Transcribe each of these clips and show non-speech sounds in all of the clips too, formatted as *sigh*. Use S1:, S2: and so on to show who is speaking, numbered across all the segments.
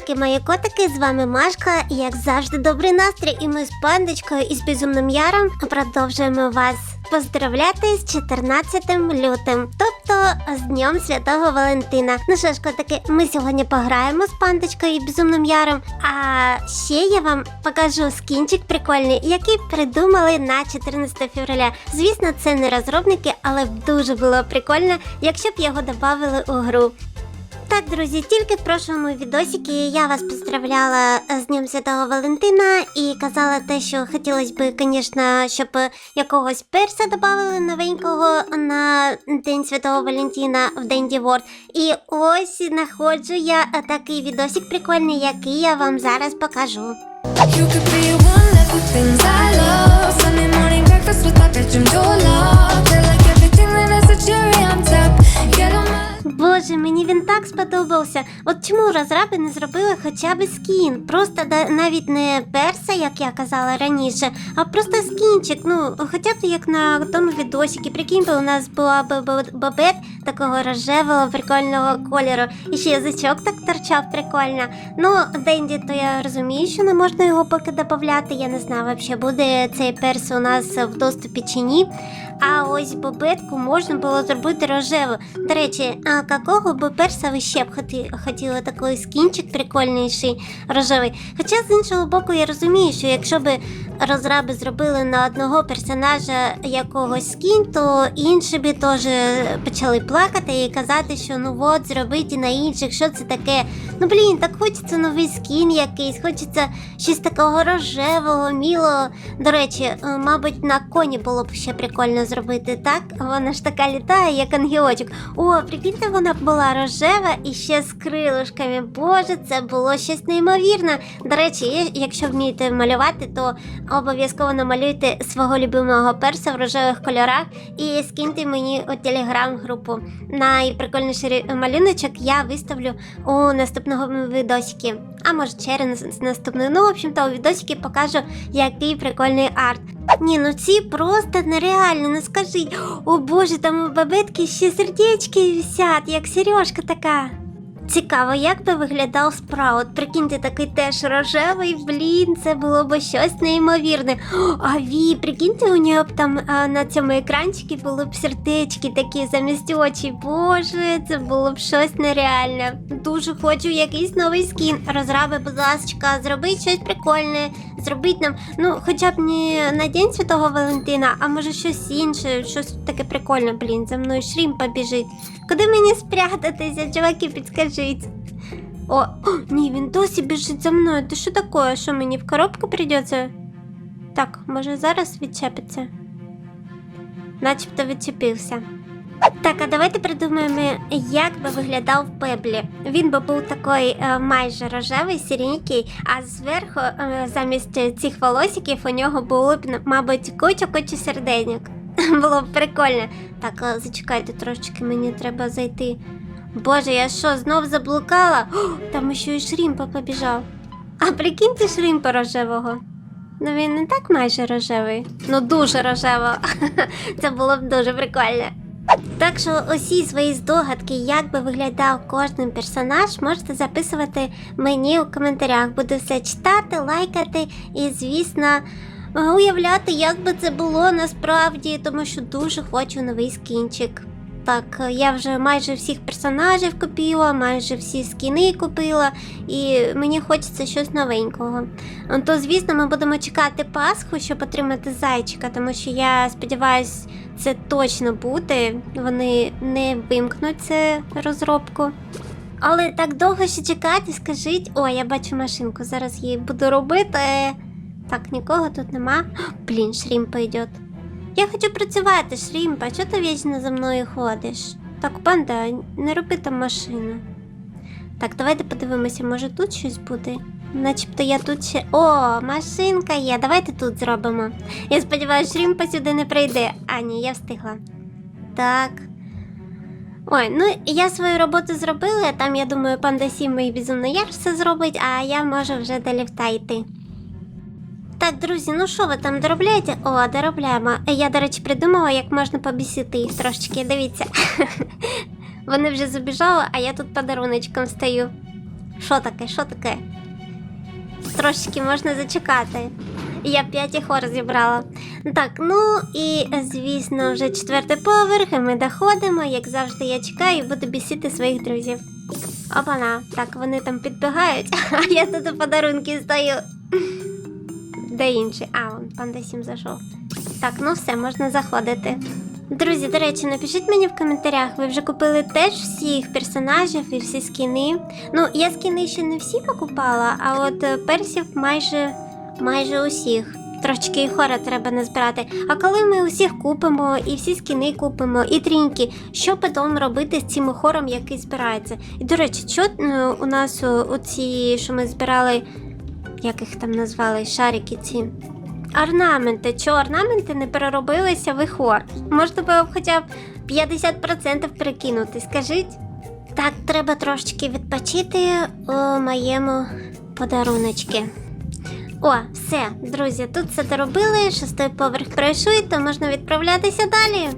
S1: Привітульки, мої котики, з вами Машка. І як завжди, добрий настрій. І ми з пандочкою і з безумним яром продовжуємо вас поздравляти з 14 лютим, тобто з Днем Святого Валентина. Ну що ж, котики, ми сьогодні пограємо з пандочкою і безумним яром. А ще я вам покажу скінчик прикольний, який придумали на 14 февраля. Звісно, це не розробники, але б дуже було прикольно, якщо б його додали у гру. Так, друзі, тільки в прошлому відосіки я вас поздравляла з Днем Святого Валентина і казала те, що хотілося б, звісно, щоб якогось перса додали новенького на День Святого Валентина в День Діворд. І ось знаходжу я такий відосик прикольний, який я вам зараз покажу.
S2: You could be one.
S1: Боже, мені він так сподобався. От чому розраби не зробили хоча б скін? Просто навіть не перса, як я казала раніше, а просто скінчик. Ну, хоча б як на тому відосіки. Прикинь, би, у нас була бабет такого рожевого прикольного кольору. І ще язичок так торчав прикольно. Ну, Денді, то я розумію, що не можна його поки додати. Я не знаю, взагалі буде цей перс у нас в доступі чи ні. А ось бобетку можна було зробити рожеву. До речі, какого би перса ви ще б хоті- хотіли такий скінчик прикольніший рожевий? Хоча з іншого боку, я розумію, що якщо би розраби зробили на одного персонажа якогось скін, то інші би теж почали плакати і казати, що ну от зробити на інших, що це таке. Ну блін, так хочеться новий скін якийсь, хочеться щось такого рожевого, мілого. До речі, е, мабуть, на коні було б ще прикольно зробити, так? Вона ж така літає, як ангелочок. О, прикиньте, вона була рожева і ще з крилишками. Боже, це було щось неймовірне. До речі, якщо вмієте малювати, то обов'язково намалюйте свого любимого перса в рожевих кольорах і скиньте мені у телеграм-групу. Найприкольніший малюночок я виставлю у наступного відосики. А може через наступний. Ну, в общем-то, у відосики покажу, який прикольний арт. Ні, ну ці просто нереально, ну скажіть. О боже, там у бабетки ще сердечки висять, як сережка така. Цікаво, як би виглядав спраут. Прикиньте, такий теж рожевий, блін, це було б щось неймовірне. А ві, прикиньте, у нього б там а, на цьому екранчику були б сердечки такі замість очі. Боже, це було б щось нереальне. Дуже хочу якийсь новий скін. Розраби, будь ласка, зроби щось прикольне, зробіть нам, ну, хоча б не на День Святого Валентина, а може щось інше, щось таке прикольне, блін, за мною шрім побіжить. Куди мені спрятатися, чуваки, підскажіть. О, о, ні, він досі біжить за мною. Ти що таке? Що мені в коробку прийдеться? Так, може зараз відчепиться? Начебто відчепився. Так, а давайте придумаємо, як би виглядав Пеблі. Він би був такий е, майже рожевий, сіренький, а зверху, е, замість цих волосиків, у нього було б, мабуть, куча-куча серденьок. *laughs* Було б прикольно. Так, е, зачекайте трошечки, мені треба зайти. Боже, я що, знов заблукала? О, там ще й шрімпа побіжав. А прикиньте шрімпа рожевого. Ну він не так майже рожевий. Ну дуже рожево. *laughs* Це було б дуже прикольно. Так що усі свої здогадки, як би виглядав кожен персонаж, можете записувати мені у коментарях. Буду все читати, лайкати і, звісно, уявляти, як би це було насправді, тому що дуже хочу новий скінчик. Так, я вже майже всіх персонажів купила, майже всі скіни купила, і мені хочеться щось новенького. То, звісно, ми будемо чекати Пасху, щоб отримати зайчика, тому що я сподіваюся, це точно буде. Вони не вимкнуть цю розробку. Але так довго ще чекати, скажіть. О, я бачу машинку, зараз її буду робити. Так, нікого тут нема. *gasps* Блін, шрімпа йде. Я хочу працювати, Шрімпа, чого ти вічно за мною ходиш? Так, панда, не роби там машину. Так, давайте подивимося, може тут щось буде. Начебто я тут ще. О, машинка є. Давайте тут зробимо. Я сподіваюся, Шрімпа сюди не прийде. А, ні, я встигла. Так. Ой, ну я свою роботу зробила, там, я думаю, панда Сім і безумний яр все зробить, а я можу вже до ліфта йти. Так, друзі, ну що ви там доробляєте? О, доробляємо. Я, до речі, придумала, як можна побісити їх трошечки. Дивіться. *laughs* Вони вже забіжали, а я тут подаруночком стою. Що таке, що таке? Трошечки можна зачекати. Я п'ять їх розібрала. Так, ну і звісно, вже четвертий поверх, і ми доходимо. Як завжди, я чекаю і буду бісити своїх друзів. Опана, так, вони там підбігають, *laughs* а я тут у подарунки стою. Де інший? А, он панда 7 зайшов. Так, ну все, можна заходити. Друзі, до речі, напишіть мені в коментарях, ви вже купили теж всіх персонажів і всі скіни. Ну, я скіни ще не всі покупала, а от е, персів майже, майже усіх. Трошки і хора треба назбирати. А коли ми усіх купимо, і всі скіни купимо, і тріньки, що потім робити з цим хором, який збирається? І до речі, що е, у нас о, оці, що ми збирали, як їх там назвали, шарики ці. Орнаменти. Чого орнаменти не переробилися в хор? Можна було б хоча б 50% перекинути, скажіть? Так, треба трошечки відпочити у моєму подаруночки. О, все, друзі, тут все доробили, шостий поверх пройшли, то можна відправлятися далі.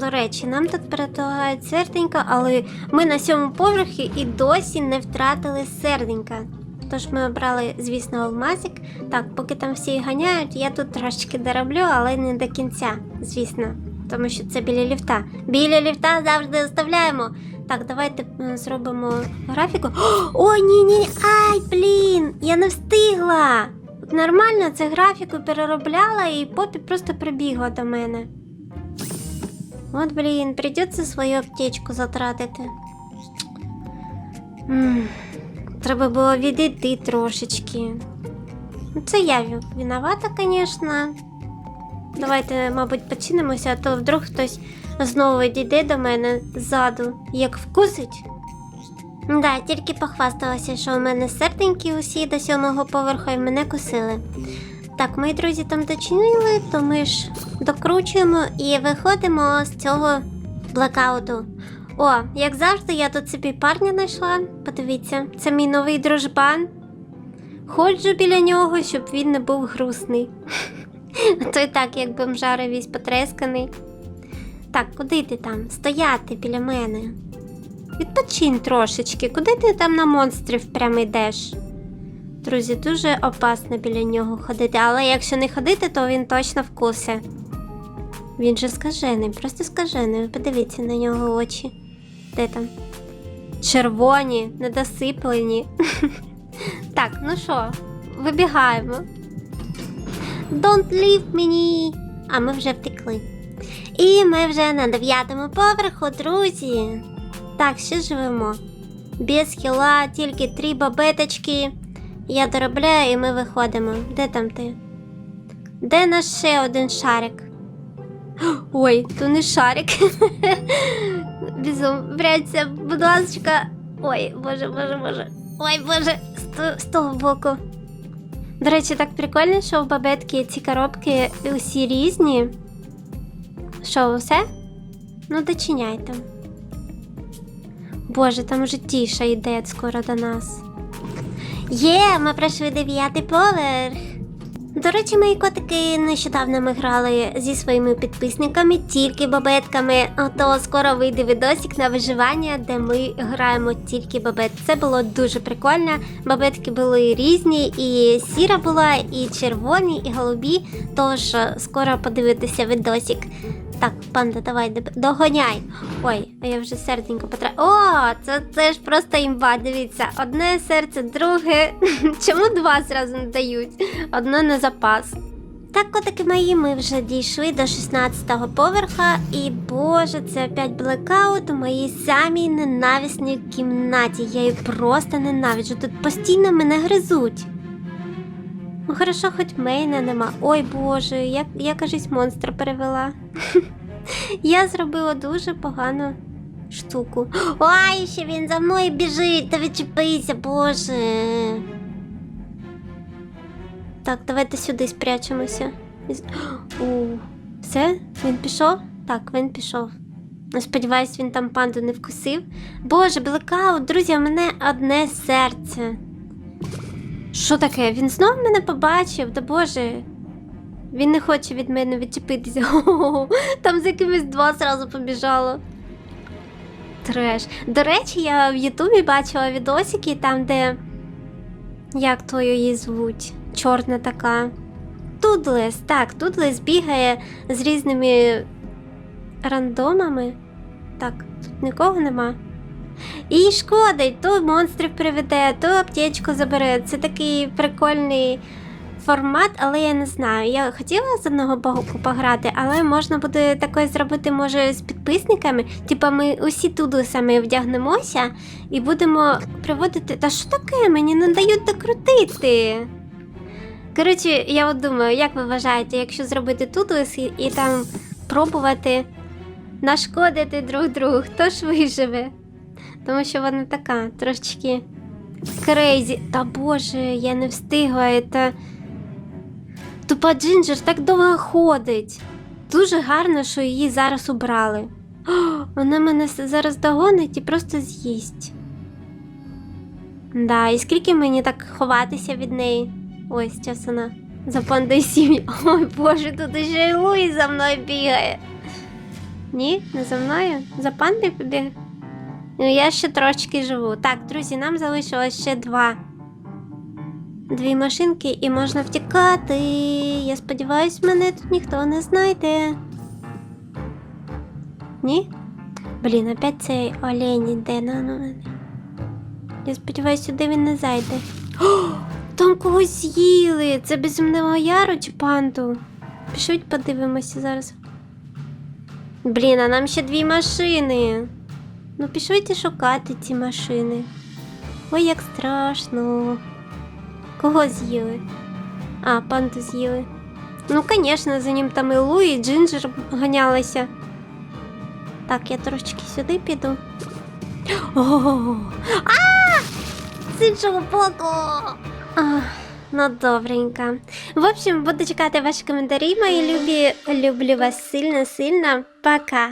S1: До речі, нам тут предлагають серденько, але ми на сьомому поверхі і досі не втратили серденька. Тож ми обрали, звісно, алмазик. Так, поки там всі ганяють, я тут трошечки дороблю, але не до кінця, звісно. Тому що це біля ліфта. Біля ліфта завжди оставляємо. Так, давайте зробимо графіку. О, ні, ні, ай, блін! Я не встигла. Нормально це графіку переробляла і попі просто прибігла до мене. От, блін, придеться свою аптечку затратити. М, Треба було відійти трошечки. Це я виновата, звісно. Давайте, мабуть, починимося, а то вдруг хтось знову дійде до мене ззаду, як вкусить. Да, тільки похвасталася, що у мене серденькі усі до сьомого поверху і мене косили. Так, мої друзі там дочинили, то ми ж докручуємо і виходимо з цього блекауту. О, як завжди, я тут собі парня знайшла. Подивіться, це мій новий дружбан. Ходжу біля нього, щоб він не був грустний. А *laughs* то й так, як бомжара весь потресканий. Так, куди ти там? Стояти біля мене. Відпочинь трошечки, куди ти там на монстрів прямо йдеш? Друзі, дуже опасно біля нього ходити, але якщо не ходити, то він точно вкусе. Він же скажений, просто скажений. Подивіться на нього очі. Де там? Червоні, недосиплені. *laughs* так, ну що, вибігаємо. Don't leave me. А ми вже втекли. І ми вже на дев'ятому поверху, друзі. Так, ще живемо. Без хіла, тільки три бабеточки. Я доробляю і ми виходимо. Де там ти? Де наш ще один шарик? *gasps* Ой, то не шарик. *laughs* Бізом, бряться, будь ласка. Ой, боже, боже, боже. Ой, боже, з, того боку. До речі, так прикольно, що в бабетки ці коробки усі різні. Що, все? Ну, дочиняйте. Боже, там уже тіша йде скоро до нас. Є, ми пройшли дев'ятий поверх. До речі, мої котики нещодавно ми грали зі своїми підписниками, тільки бабетками. То скоро вийде відосик на виживання, де ми граємо тільки бабет. Це було дуже прикольно. Бабетки були різні, і сіра була, і червоні, і голубі. Тож скоро подивитися відосик. Так, панда, давай догоняй. Ой, а я вже серденько потра. О, це, це ж просто імба. Дивіться, одне серце, друге. *laughs* Чому два зразу не дають? Одне на запас. Так, котики мої, ми вже дійшли до 16-го поверха, і боже, це опять блекаут у моїй самій ненависній кімнаті. Я її просто ненавиджу. Тут постійно мене гризуть. Ну, хорошо, хоч мейна нема. Ой Боже, я, я кажись, монстра перевела. *laughs* Я зробила дуже погану штуку. Ой, ще він за мною біжить, та відчепися, Боже. Так, давайте сюди спрячемося. У, *gasps* все? Він пішов? Так, він пішов. Ну, Сподіваюсь, він там панду не вкусив. Боже, блекаут, друзі, у мене одне серце. Що таке? Він знов мене побачив, да боже. Він не хоче від мене відчепитися. *laughs* Там з якимись два зразу побіжало. треш. До речі, я в Ютубі бачила відосики там, де. Як то її звуть? Чорна така. Тудлес, так, Тудлес бігає з різними рандомами. Так, тут нікого нема. І шкодить, то монстрів приведе, то аптечку забере. Це такий прикольний формат, але я не знаю. Я хотіла з одного боку пограти, але можна буде таке зробити, може, з підписниками. Типа ми усі туди саме вдягнемося і будемо приводити. Та що таке? Мені не дають докрутити. Коротше, я от думаю, як ви вважаєте, якщо зробити тудус і, і там пробувати нашкодити друг другу, хто ж виживе? Тому що вона така трошечки крейзі. Та боже, я не встигла. Це... Тупа Джинджер так довго ходить. Дуже гарно, що її зараз убрали. О, вона мене зараз догонить і просто з'їсть. Да, і скільки мені так ховатися від неї? Ось зараз вона за пандою сім'ї. Ой боже, тут ще й Луї за мною бігає. Ні, не за мною? За пандою побіг. Ну, я ще трошки живу. Так, друзі, нам залишилось ще два. Дві машинки і можна втікати. Я сподіваюсь, мене тут ніхто не знайде. Ні? Блін, опять цей олень іде на мене. Я сподіваюся, сюди він не зайде. О, там когось з'їли. Це безумного яру чи панду. Пішуть подивимося зараз. Блін, а нам ще дві машини. Ну, пішлите шукати ці машини. Ой, як страшно. Кого з'їли? А, панду з'їли. Ну, звісно, за ним там і Лу, і Джинджер ганялися. Так, я трошечки сюди піду. О! А! З іншого боку! Ах, Ну, добренько. В общем, буду чекати ваші коментарі, мої любі. Люблю вас сильно-сильно. Пока.